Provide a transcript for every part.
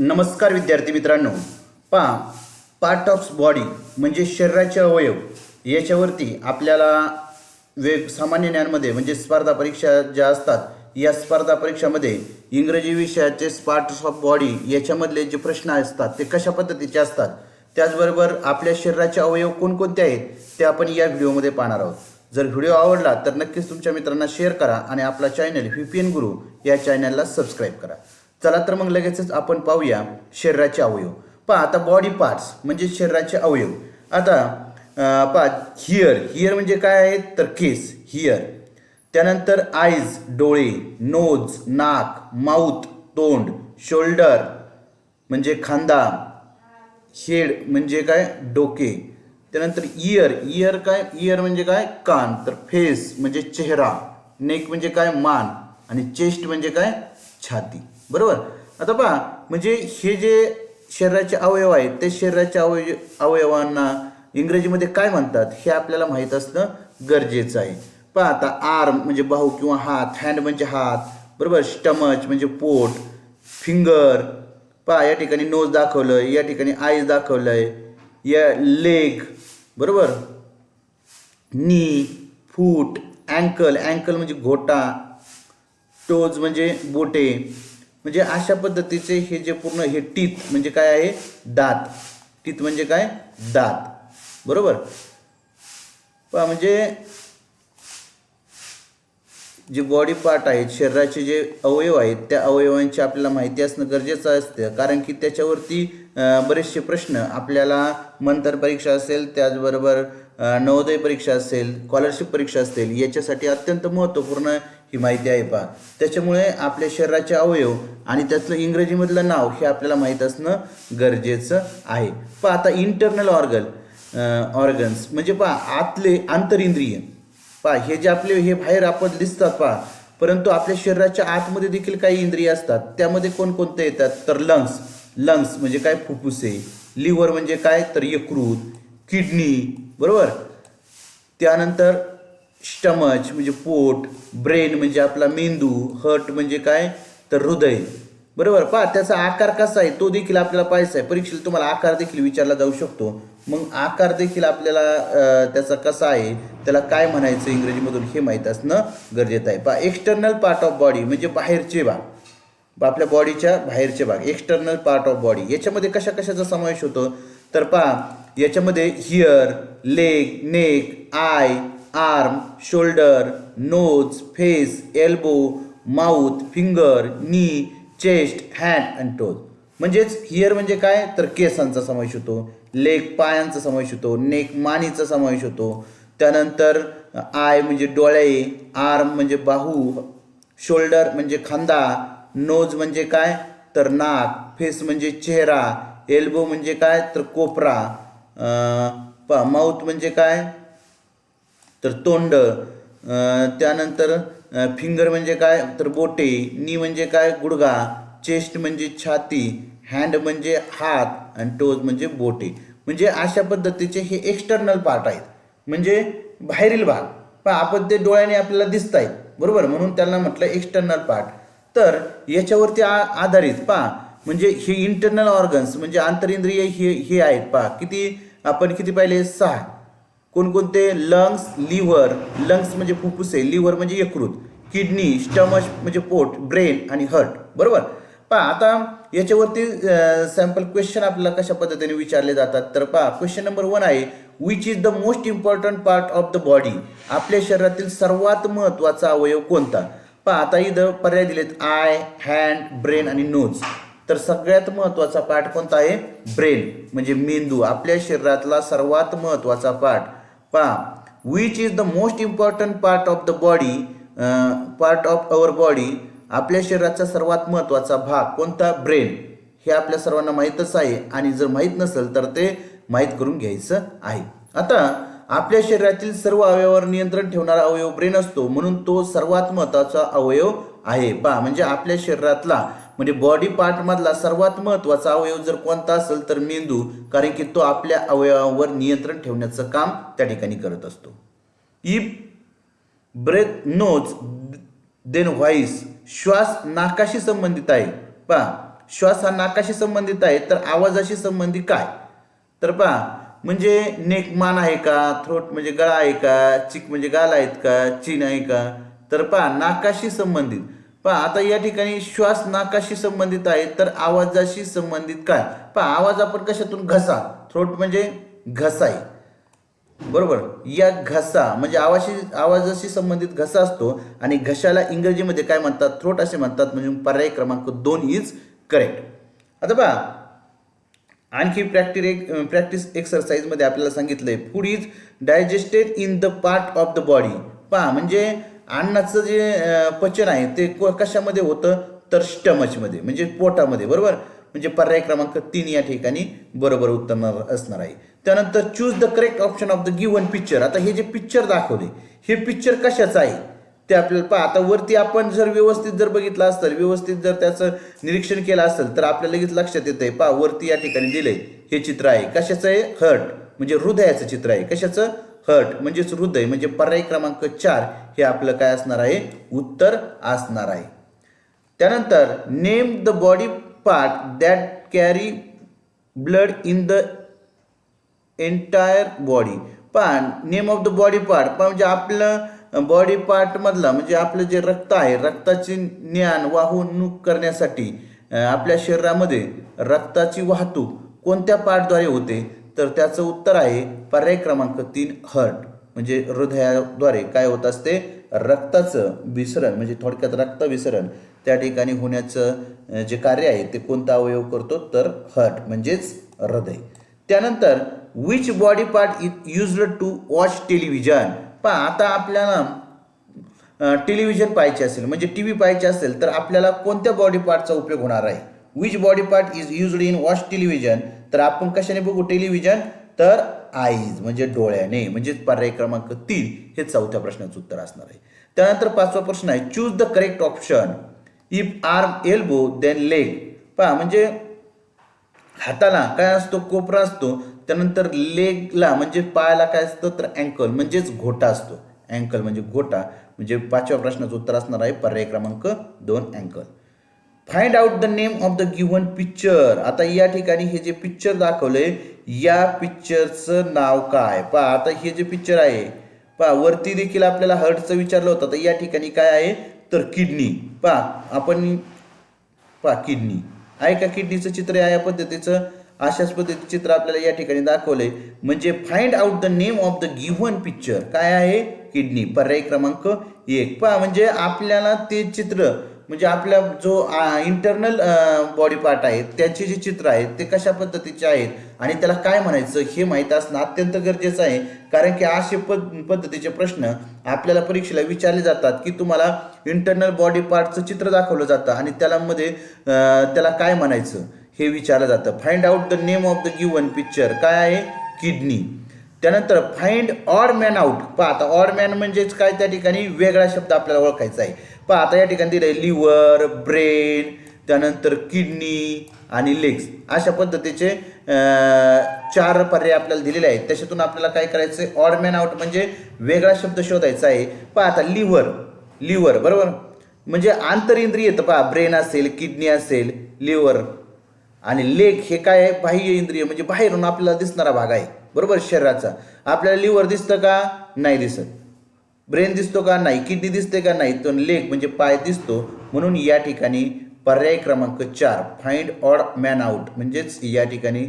नमस्कार विद्यार्थी मित्रांनो. पहा पार्ट ऑफ बॉडी म्हणजे शरीराचे अवयव. याच्यावरती आपल्याला वेग सामान्य ज्ञानमध्ये म्हणजे स्पर्धा परीक्षा ज्या असतात या स्पर्धा परीक्षामध्ये इंग्रजी विषयाचे पार्ट्स ऑफ बॉडी याच्यामधले जे प्रश्न असतात ते कशा पद्धतीचे असतात त्याचबरोबर आपल्या शरीराचे अवयव कोणकोणते आहेत ते आपण या व्हिडिओमध्ये पाहणार आहोत. जर व्हिडिओ आवडला तर नक्कीच तुमच्या मित्रांना शेअर करा आणि आपला चॅनल व्ही पी एन गुरु या चॅनलला सबस्क्राईब करा. चला तर मग लगेचच आपण पाहूया शरीराचे अवयव. पहा आता बॉडी पार्ट्स म्हणजे शरीराचे अवयव. आता पहा हिअर हिअर म्हणजे काय आहे? तर केस हिअर त्यानंतर आईज डोळे नोज नाक माऊथ तोंड शोल्डर म्हणजे खांदा हेड म्हणजे काय? डोके. त्यानंतर इयर इयर काय? इयर म्हणजे काय? कान. तर फेस म्हणजे चेहरा. नेक म्हणजे काय? मान. आणि चेस्ट म्हणजे काय? छाती. बरोबर? आता पहा म्हणजे हे जे शरीराचे अवयव आहेत ते शरीराच्या अवय अवयवांना इंग्रजीमध्ये काय म्हणतात? हे आपल्याला माहीत असणं गरजेचं आहे. पहा आता आर्म म्हणजे बाहू किंवा हात हँड म्हणजे हात बरोबर? स्टमच म्हणजे पोट फिंगर पहा या ठिकाणी नोज दाखवलं आहे या ठिकाणी आईज दाखवलं आहे या लेग बरोबर? नी फूट अँकल अँकल म्हणजे घोटा टोज म्हणजे बोटे. म्हणजे अशा पद्धतीचे हे जे पूर्ण हे टीथ म्हणजे काय आहे? दात. टीत म्हणजे काय? दात. बरोबर? म्हणजे जे बॉडी पार्ट आहेत शरीराचे जे अवयव आहेत त्या अवयवांची आपल्याला माहिती असणं गरजेचं असतं. कारण की त्याच्यावरती बरेचसे प्रश्न. आपल्याला मंतर परीक्षा असेल त्याचबरोबर नवोदय परीक्षा असेल स्कॉलरशिप परीक्षा असेल याच्यासाठी अत्यंत महत्त्वपूर्ण ही माहिती आहे पहा त्याच्यामुळे आपल्या शरीराचे अवयव आणि त्यातलं इंग्रजीमधलं नाव हे आपल्याला माहीत असणं गरजेचं आहे. पहा आता इंटरनल ऑर्गन ऑर्गन्स म्हणजे पहा आतले आंतरिंद्रिय पहा हे जे आपले हे बाहेर आपण दिसतात पहा. परंतु आपल्या शरीराच्या आतमध्ये देखील काही इंद्रिय असतात. त्यामध्ये कोणकोणते येतात? तर लंग्स लंग्स म्हणजे काय? फुफ्फुसे. लिव्हर म्हणजे काय? तर यकृत. किडनी बरोबर? त्यानंतर स्टमच म्हणजे पोट ब्रेन म्हणजे आपला मेंदू हर्ट म्हणजे काय? तर हृदय. बरोबर? पहा त्याचा आकार कसा आहे? तो देखील आपल्याला पाहायचा आहे. परीक्षेला तुम्हाला आकार देखील विचारला जाऊ शकतो. मग आकार देखील आपल्याला त्याचा कसा आहे? त्याला काय म्हणायचं इंग्रजीमधून हे माहीत असणं गरजेचं आहे. पहा एक्सटर्नल पार्ट ऑफ बॉडी म्हणजे बाहेरचे भाग. आपल्या बॉडीच्या बाहेरचे भाग. एक्सटर्नल पार्ट ऑफ बॉडी याच्यामध्ये कशा कशाचा समावेश होतो? तर पहा याच्यामध्ये hair leg neck eye arm shoulder nose face elbow mouth finger knee chest hand and toes. म्हणजेच हिअर म्हणजे काय? तर केसांचा समावेश होतो लेग पायांचा समावेश होतो नेक मानीचा समावेश होतो. त्यानंतर आय म्हणजे डोळे आर्म म्हणजे बाहू शोल्डर म्हणजे खांदा नोज म्हणजे काय? तर नाक फेस म्हणजे चेहरा एल्बो म्हणजे काय? तर कोपरा पा माऊथ म्हणजे काय? तर तोंड त्यानंतर फिंगर म्हणजे काय? तर बोटे नी म्हणजे काय? गुडघा चेस्ट म्हणजे छाती हँड म्हणजे हात आणि टोज म्हणजे बोटे. म्हणजे अशा पद्धतीचे हे एक्स्टर्नल पार्ट आहेत. म्हणजे बाहेरील भाग. पण आपण ते डोळ्याने आपल्याला दिसत आहेत बरोबर? म्हणून त्यांना म्हटलं एक्स्टर्नल पार्ट तर याच्यावरती आ आधारित पहा म्हणजे हे इंटरनल ऑर्गन्स म्हणजे आंतरिंद्रिय हे हे आहेत पहा. किती आपण किती पाहिले? सहा. कोणकोणते लंग्स लिव्हर लंग्स म्हणजे फुफ्फुसे लिव्हर म्हणजे यकृत किडनी स्टमच म्हणजे पोट ब्रेन आणि हर्ट बरोबर? पहा आता याच्यावरती सॅम्पल क्वेश्चन आपल्याला कशा पद्धतीने विचारले जातात? तर पहा क्वेश्चन नंबर वन आहे which is the most important part of the body आपल्या शरीरातील सर्वात महत्त्वाचा अवयव कोणता? पहा आता इथं पर्याय दिलेत आय हँड ब्रेन आणि नोज तर सगळ्यात महत्त्वाचा पार्ट कोणता आहे? ब्रेन म्हणजे मेंदू. आपल्या शरीरातला सर्वात महत्त्वाचा पार्ट पहा which is the most important part of the body part of our body आपल्या शरीराचा सर्वात महत्त्वाचा भाग कोणता? ब्रेन हे आपल्या सर्वांना माहीतच आहे आणि जर माहीत नसेल तर ते माहीत करून घ्यायचं आहे. आता आपल्या शरीरातील सर्व अवयवावर नियंत्रण ठेवणारा अवयव ब्रेन असतो म्हणून तो सर्वात महत्त्वाचा अवयव आहे. पहा म्हणजे आपल्या शरीरातला म्हणजे बॉडी पार्टमधला सर्वात महत्त्वाचा अवयव जर कोणता असेल तर मेंदू कारण की तो आपल्या अवयवावर नियंत्रण ठेवण्याचं काम त्या ठिकाणी करत असतो. If breath nose then voice श्वास नाकाशी संबंधित आहे. पहा श्वास हा नाकाशी संबंधित आहे तर आवाजाशी संबंधित काय? तर पहा म्हणजे नेक मान आहे का? थ्रोट म्हणजे गळा आहे का? चिक म्हणजे गाल आहेत का? चीन आहे का? तर पहा नाकाशी संबंधित. पहा आता या ठिकाणी श्वास नाकाशी संबंधित आहे तर आवाजाशी संबंधित काय? पहा आवाज आपण कशातून घसा? थ्रोट म्हणजे घसाय बरोबर? या घसा म्हणजे आवाशी आवाजाशी संबंधित घसा असतो आणि घशाला इंग्रजीमध्ये काय म्हणतात? थ्रोट असे म्हणतात म्हणजे पर्याय क्रमांक दोन इज करेक्ट आता पहा आणखी प्रॅक्टिस एक प्रॅक्टिस एक्सरसाइजमध्ये आपल्याला सांगितलंय food is digested in the part of the body पहा म्हणजे अन्नाचं जे पचन आहे ते को- कशामध्ये होतं? तर स्टमचमध्ये म्हणजे पोटामध्ये बरोबर? म्हणजे पर्याय क्रमांक तीन या ठिकाणी बरोबर उत्तर असणार आहे. त्यानंतर choose the correct option of the given picture आता हे जे पिक्चर दाखवले हे पिक्चर कशाचं आहे? ते आपल्याला पहा आता वरती आपण जर व्यवस्थित जर बघितलं असेल व्यवस्थित जर त्याचं निरीक्षण केलं असेल तर आपल्याला लगेच लक्षात येतं आहे पहा वरती या ठिकाणी दिलंय हे चित्र आहे. कशाचं आहे? हर्ट म्हणजे हृदयाचं चित्र आहे. कशाचं? हर्ट म्हणजेच हृदय म्हणजे पर्याय क्रमांक चार हे आपलं काय असणार आहे? उत्तर असणार आहे. त्यानंतर name the body part that carry blood in the entire body पण name of the body part पण म्हणजे आपलं बॉडी पार्टमधला म्हणजे आपलं जे रक्त आहे रक्ताचे ज्ञान वाहवणूक करण्यासाठी आपल्या शरीरामध्ये रक्ताची वाहतूक कोणत्या पार्टद्वारे होते? तर त्याचं उत्तर आहे पर्याय क्रमांक तीन हर्ट. म्हणजे हृदयाद्वारे काय होत असते? रक्ताचं विसरण म्हणजे थोडक्यात रक्त विसरण. त्या ठिकाणी होण्याचं जे कार्य आहे ते कोणता अवयव करतो? तर हर्ट म्हणजेच हृदय. त्यानंतर which body part is used to watch television पहा आता आपल्याला टेलिव्हिजन पाहायचे असेल म्हणजे टी व्ही पाहायचे असेल तर आपल्याला कोणत्या बॉडी पार्टचा उपयोग होणार आहे? Which body part is used in watch television तर आपण कशाने बघू टेलिव्हिजन? तर आईज म्हणजे डोळ्याने म्हणजे पर्याय क्रमांक तीन हे चौथ्या प्रश्नाचं उत्तर असणार आहे. त्यानंतर पाचवा प्रश्न आहे choose the correct option if arm elbow then leg पहा म्हणजे हाताला काय असतो? कोपरा असतो. त्यानंतर लेगला म्हणजे पायाला काय असतं? तर अँकल म्हणजेच घोटा असतो. अँकल म्हणजे घोटा. म्हणजे पाचव्या प्रश्नाचं उत्तर असणार आहे पर्याय क्रमांक दोन ankle find out the name of the given picture आता या ठिकाणी हे जे पिक्चर दाखवलंय या पिक्चरचं नाव काय? पहा आता हे जे पिक्चर आहे पहा वरती देखील आपल्याला हर्टचं विचारलं होतं. तर या ठिकाणी काय आहे? तर किडनी. पहा आपण पहा किडनी. आहे का किडनीचं चित्र या पद्धतीचं? अशाच पद्धतीचं चित्र आपल्याला या ठिकाणी दाखवलंय. म्हणजे find out the name of the given picture काय आहे? किडनी. पर्याय क्रमांक एक. पहा म्हणजे आपल्याला ते चित्र म्हणजे आपल्या जो इंटरनल बॉडी पार्ट आहे त्याचे जे चित्र आहेत ते कशा पद्धतीचे आहेत आणि त्याला काय म्हणायचं हे माहीत असणं अत्यंत गरजेचं आहे. कारण की असे पद पद्धतीचे प्रश्न आपल्याला परीक्षेला विचारले जातात की तुम्हाला इंटरनल बॉडी पार्टचं चित्र दाखवलं जातं आणि त्याला मध्ये त्याला काय म्हणायचं हे विचारलं जातं. Find out the name of the given picture काय आहे? किडनी त्यानंतर फाइंड ऑड मॅन आउट पहा आता ऑड मॅन म्हणजेच काय? त्या ठिकाणी वेगळा शब्द आपल्याला ओळखायचा आहे. पहा आता या ठिकाणी दिलंय लिव्हर ब्रेन त्यानंतर किडनी आणि लेग्स. अशा पद्धतीचे चार पर्याय आपल्याला दिलेले आहेत. त्याच्यातून आपल्याला काय करायचं आहे ऑड मॅन आउट म्हणजे वेगळा शब्द शोधायचा आहे. पहा आता लिव्हर. लिव्हर बरोबर? म्हणजे आंतरिंद्रिय येतं पहा. ब्रेन असेल किडनी असेल लिव्हर. आणि लेग हे काय आहे? बाह्य इंद्रिय म्हणजे बाहेरून आपल्याला दिसणारा भाग आहे. बरोबर? शरीराचा. आपल्याला लिव्हर दिसतं का? नाही दिसत. ब्रेन दिसतो का नाही? किडनी दिसते का नाही? तर लेग म्हणजे पाय दिसतो. म्हणून या ठिकाणी पर्याय क्रमांक चार फाइंड ऑड मॅन आउट म्हणजेच या ठिकाणी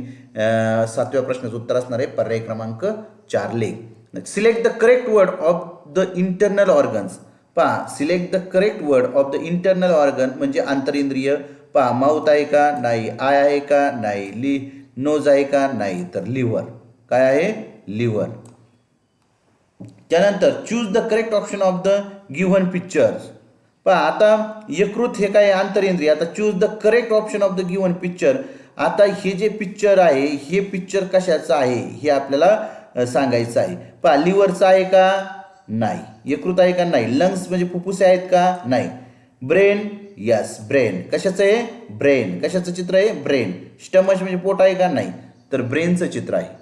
सातव्या प्रश्नाचं उत्तर असणार आहे पर्याय क्रमांक चार leg select the correct word of the internal organs पहा select the correct word of the internal organ म्हणजे आंतरिंद्रिय पहा माऊथ आहे का? नाही. आय आहे का? नाही. ली नोज आहे का? नाही. तर लिव्हर काय आहे? लिव्हर त्यानंतर choose the correct option of the given pictures पहा आता यकृत हे काय आहे? आंतरेंद्रिय आता choose the correct option of the given picture आता हे जे पिक्चर आहे हे पिक्चर कशाचं आहे हे आपल्याला सांगायचं आहे. पहा लिव्हरचं आहे का? नाही. यकृत आहे का? नाही. लंग्स म्हणजे फुफ्फुसे आहेत का? नाही. ब्रेन यस ब्रेन कशाचं आहे? ब्रेन. कशाचं चित्र आहे? ब्रेन. स्टमच म्हणजे पोट आहे का? नाही. तर ब्रेनचं चित्र आहे.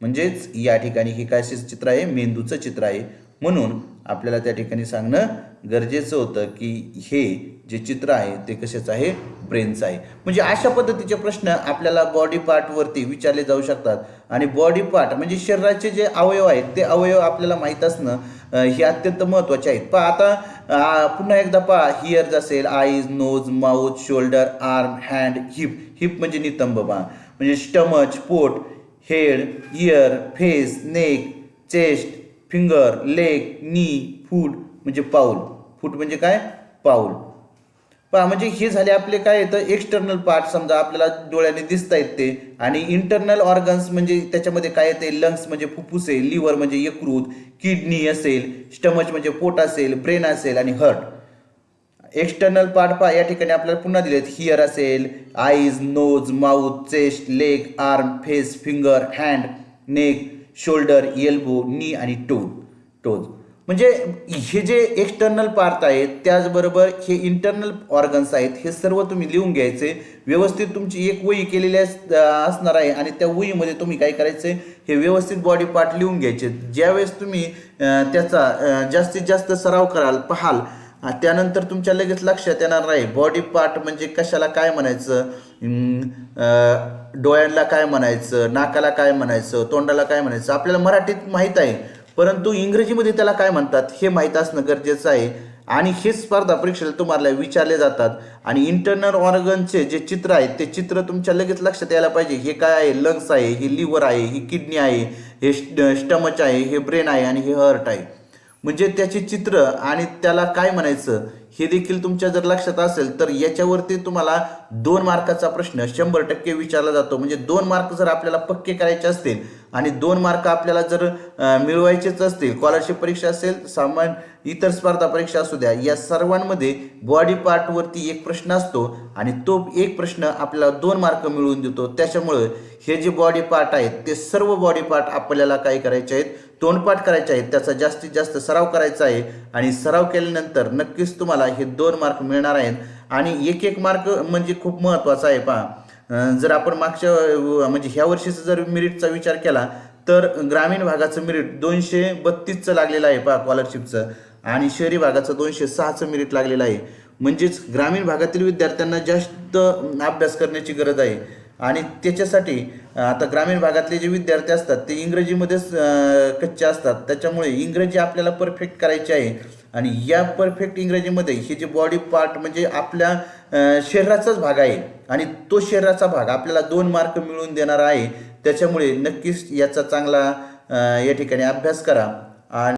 म्हणजेच या ठिकाणी हे काय चित्र आहे? मेंदूचं चित्र आहे. म्हणून आपल्याला त्या ठिकाणी सांगणं गरजेचं होतं की हे जे चित्र आहे ते कशाचं आहे? ब्रेनचं आहे. म्हणजे अशा पद्धतीचे प्रश्न आपल्याला बॉडी पार्टवरती विचारले जाऊ शकतात. आणि बॉडी पार्ट म्हणजे शरीराचे जे अवयव आहेत ते अवयव आपल्याला माहीत असणं हे अत्यंत महत्त्वाचे आहेत. पहा आता पुन्हा एकदा पहा. हिअर्स असेल eyes nose mouth shoulder arm hand hip hip म्हणजे नितंब पहा. म्हणजे स्टमच पोट head ear face neck chest finger leg knee foot म्हणजे पाऊल. फूट म्हणजे काय? पाऊल. पहा म्हणजे हे झाले आपले काय येतं एक्सटर्नल पार्ट समजा आपल्याला डोळ्याने दिसता येत ते. आणि इंटरनल ऑर्गन्स म्हणजे त्याच्यामध्ये काय येते? लंग्स म्हणजे फुफ्फुसे लिव्हर म्हणजे यकृत किडनी असेल स्टमच म्हणजे पोट असेल ब्रेन असेल आणि हर्ट एक्सटर्नल पार्ट पहा या ठिकाणी आपल्याला पुन्हा दिलेत हिअर असेल eyes nose mouth chest leg arm face finger hand neck shoulder elbow knee आणि टो टोज म्हणजे हे जे एक्सटर्नल पार्ट आहेत त्याचबरोबर हे इंटरनल ऑर्गन्स आहेत हे सर्व तुम्ही लिहून घ्यायचे. व्यवस्थित तुमची एक वही केलेली अस- असणार आहे आणि त्या वहीमध्ये तुम्ही काय करायचे हे व्यवस्थित बॉडी पार्ट लिहून घ्यायचे. ज्यावेळेस तुम्ही त्याचा जास्तीत जास्त सराव कराल पाहाल त्यानंतर तुमच्या लगेच लक्षात येणार नाही. बॉडी पार्ट म्हणजे कशाला काय म्हणायचं? डोळ्यांना काय म्हणायचं? नाकाला काय म्हणायचं? तोंडाला काय म्हणायचं? आपल्याला मराठीत माहीत आहे. परंतु इंग्रजीमध्ये त्याला काय म्हणतात? हे माहीत असणं गरजेचं आहे. आणि हे स्पर्धा परीक्षेला तुम्हाला विचारले जातात. आणि इंटरनल ऑर्गनचे जे चित्र आहेत ते चित्र तुमच्या लगेच लक्षात यायला पाहिजे. हे काय आहे? लंग्स आहे हे लिव्हर आहे ही किडनी आहे हे स्टमच आहे हे ब्रेन आहे आणि हे हर्ट आहे. म्हणजे त्याचे चित्र आणि त्याला काय म्हणायचं हे देखील तुमच्या जर लक्षात असेल तर याच्यावरती तुम्हाला दोन मार्काचा प्रश्न शंभर टक्के विचारला जातो. म्हणजे दोन मार्क जर आपल्याला पक्के करायचे असतील आणि दोन मार्क आपल्याला जर मिळवायचेच असतील स्कॉलरशिप परीक्षा असेल सामान्य इतर स्पर्धा परीक्षा असू द्या या सर्वांमध्ये बॉडी पार्टवरती एक प्रश्न असतो आणि तो एक प्रश्न आपल्याला दोन मार्क मिळवून देतो. त्याच्यामुळं हे जे बॉडी पार्ट आहेत ते सर्व बॉडी पार्ट आपल्याला काय करायचे आहेत तोंडपाठ करायचे आहेत त्याचा जास्तीत जास्त सराव करायचा आहे आणि सराव केल्यानंतर नक्कीच तुम्हाला हे दोन मार्क मिळणार आहेत. आणि एक एक मार्क म्हणजे खूप महत्त्वाचा आहे पहा. जर आपण मागच्या म्हणजे ह्या वर्षीचा जर मेरिटचा विचार केला तर ग्रामीण भागाचं मेरिट दोनशे बत्तीसचं लागलेलं आहे पहा स्कॉलरशिपचं आणि शहरी भागाचं दोनशे सहाचं मेरिट लागलेलं आहे. म्हणजेच ग्रामीण भागातील विद्यार्थ्यांना जास्त अभ्यास करण्याची गरज आहे. आणि त्याच्यासाठी आता ग्रामीण भागातले जे विद्यार्थी असतात ते इंग्रजीमध्येच कच्चे असतात. त्याच्यामुळे इंग्रजी आपल्याला परफेक्ट करायची आहे. आणि या परफेक्ट इंग्रजीमध्ये हे जे बॉडी पार्ट म्हणजे आपल्या शरीराचाच भाग आहे. आणि तो शरीराचा भाग आपल्याला दोन मार्क मिळवून देणार आहे. त्याच्यामुळे नक्कीच याचा चांगला या ठिकाणी अभ्यास करा. आणि